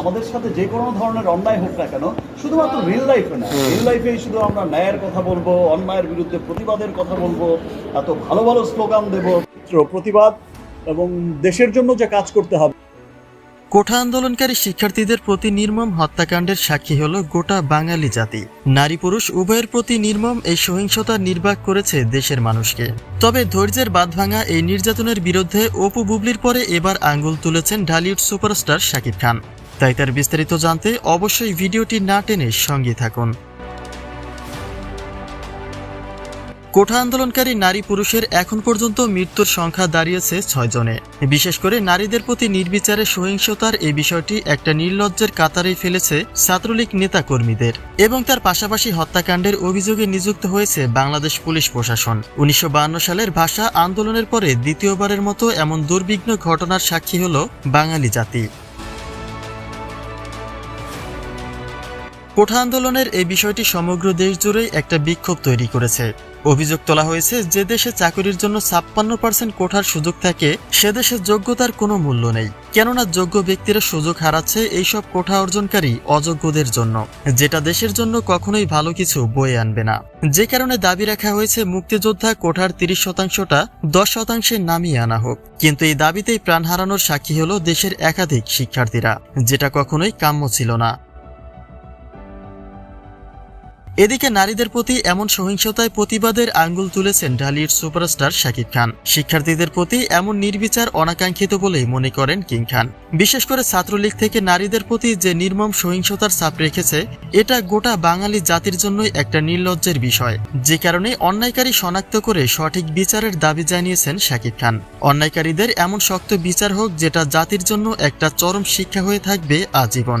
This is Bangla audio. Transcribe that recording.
আমাদের সাথে যে কোনো ধরনের অন্যায় হোক না কেন শুধুমাত্র রিয়েল লাইফে না রিয়েল লাইফেই শুধু আমরা ন্যায়ের কথা বলব অন্যায়ের বিরুদ্ধে প্রতিবাদের কথা বলব এত ভালো ভালো স্লোগান দেব প্রতিবাদ এবং দেশের জন্য যে কাজ করতে হবে। কোঠা আন্দোলনকারী শিক্ষার্থীদের প্রতি নির্মম হত্যাকাণ্ডের সাক্ষী হল গোটা বাঙালি জাতি। নারী পুরুষ উভয়ের প্রতি নির্মম এই সহিংসতা নির্বাক করেছে দেশের মানুষকে। তবে ধৈর্যের বাঁধ ভাঙা এই নির্যাতনের বিরুদ্ধে অপু বুবলির পরে এবার আঙ্গুল তুলেছেন ঢালিউড সুপারস্টার শাকিব খান। তাই তার বিস্তারিত জানতে অবশ্যই ভিডিওটি না টেনে সঙ্গে থাকুন। কোঠা আন্দোলনকারী নারী পুরুষের এখন পর্যন্ত মৃত্যুর সংখ্যা দাঁড়িয়েছে ছয় জনে। বিশেষ করে নারীদের প্রতি নির্বিচারে সহিংসতার এই বিষয়টি একটা নির্লজ্জের কাতারে ফেলেছে ছাত্রলীগ নেতা কর্মীদের এবং তার পাশাপাশি হত্যাকাণ্ডের অভিযোগে নিযুক্ত হয়েছে বাংলাদেশ পুলিশ প্রশাসন। উনিশশো সালের ভাষা আন্দোলনের পরে দ্বিতীয়বারের মতো এমন দুর্বিঘ্ন ঘটনার সাক্ষী হল বাঙালি জাতি। কোঠা আন্দোলনের এই বিষয়টি সমগ্র দেশ জুড়েই একটা বিক্ষোভ তৈরি করেছে। অভিযোগ তোলা হয়েছে যে দেশে চাকরির জন্য ছাপ্পান্ন পার্সেন্ট কোঠার সুযোগ থাকে, সে দেশে যোগ্যতার কোনো মূল্য নেই। কেননা যোগ্য ব্যক্তিরা সুযোগ হারাচ্ছে এইসব কোঠা অর্জনকারী অযোগ্যদের জন্য। যেটা দেশের জন্য কখনোই ভালো কিছু বয়ে আনবে না। যে কারণে দাবি রাখা হয়েছে মুক্তিযোদ্ধা কোঠার তিরিশ শতাংশটা দশ শতাংশে নামিয়ে আনা হোক। কিন্তু এই দাবিতেই প্রাণ হারানোর সাক্ষী হলো দেশের একাধিক শিক্ষার্থীরা। যেটা কখনোই কাম্য ছিল না। এদিকে নারীদের প্রতি এমন সহিংসতায় প্রতিবাদের আঙ্গুল তুলেছেন ঢালিউড সুপারস্টার শাকিব খান। শিক্ষার্থীদের প্রতি এমন নির্বিচার অনাকাঙ্ক্ষিত বলেই মনে করেন কিং খান। বিশেষ করে ছাত্রলীগ থেকে নারীদের প্রতি যে নির্মম সহিংসতার চাপ রেখেছে, এটা গোটা বাঙালি জাতির জন্যই একটা নির্লজ্জের বিষয়। যে কারণে অন্যায়কারী শনাক্ত করে সঠিক বিচারের দাবি জানিয়েছেন শাকিব খান। অন্যায়কারীদের এমন শক্ত বিচার হোক, যেটা জাতির জন্য একটা চরম শিক্ষা হয়ে থাকবে আজীবন।